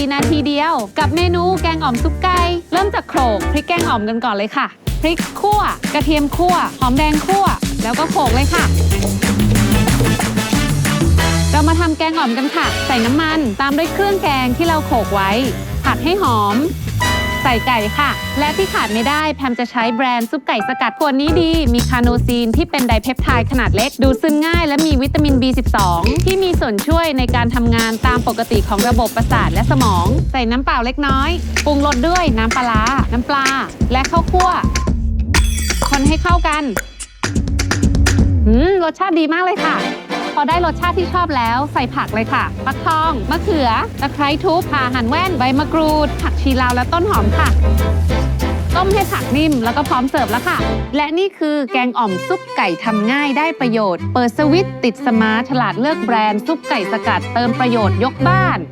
4 นาทีเดียว กับเมนูแกงอ่อมซุปไก่เริ่มจากโขลกพริกแกงอ่อมกันก่อนเลยค่ะ พริกคั่ว กระเทียมคั่ว หอมแดงคั่ว แล้วก็โขลกเลยค่ะ เรามาทำแกงอ่อมกันค่ะ ใส่น้ำมัน ตามด้วยเครื่องแกงที่เราโขลกไว้ ผัดให้หอม ใส่ไก่ค่ะ และที่ขาดไม่ได้แพมจะใช้แบรนด์ซุปไก่สกัดขวดนี้ดี มีคาโนซีนที่เป็นไดเพปไทด์ขนาดเล็ก ดูดซึมง่ายและมีวิตามิน B12 ที่มีส่วนช่วยในการทำงานตามปกติของระบบประสาทและสมอง ใส่น้ำเปล่าเล็กน้อย ปรุงรสด้วยน้ำปลาร้าน้ำปลา และข้าวคั่ว คนให้เข้ากันอืมรสชาติดีมากเลยค่ะ อได้รสชาติที่ชอบแล้วใส่ผักเลยค่ะฟักทอง มะเขือตะไคร้ทุบผ่าหั่นแว่นใบมะกรูด ผักชีลาวและต้นหอมค่ะ ต้มให้ผักนิ่มแล้วก็พร้อมเสิร์ฟแล้วค่ะ และนี่คือแกงอ่อมซุปไก่ทำง่ายได้ประโยชน์ เปิดสวิตติดสมาร์ทฉลาดเลือกแบรนด์ซุปไก่สกัดเติมประโยชน์ยกบ้าน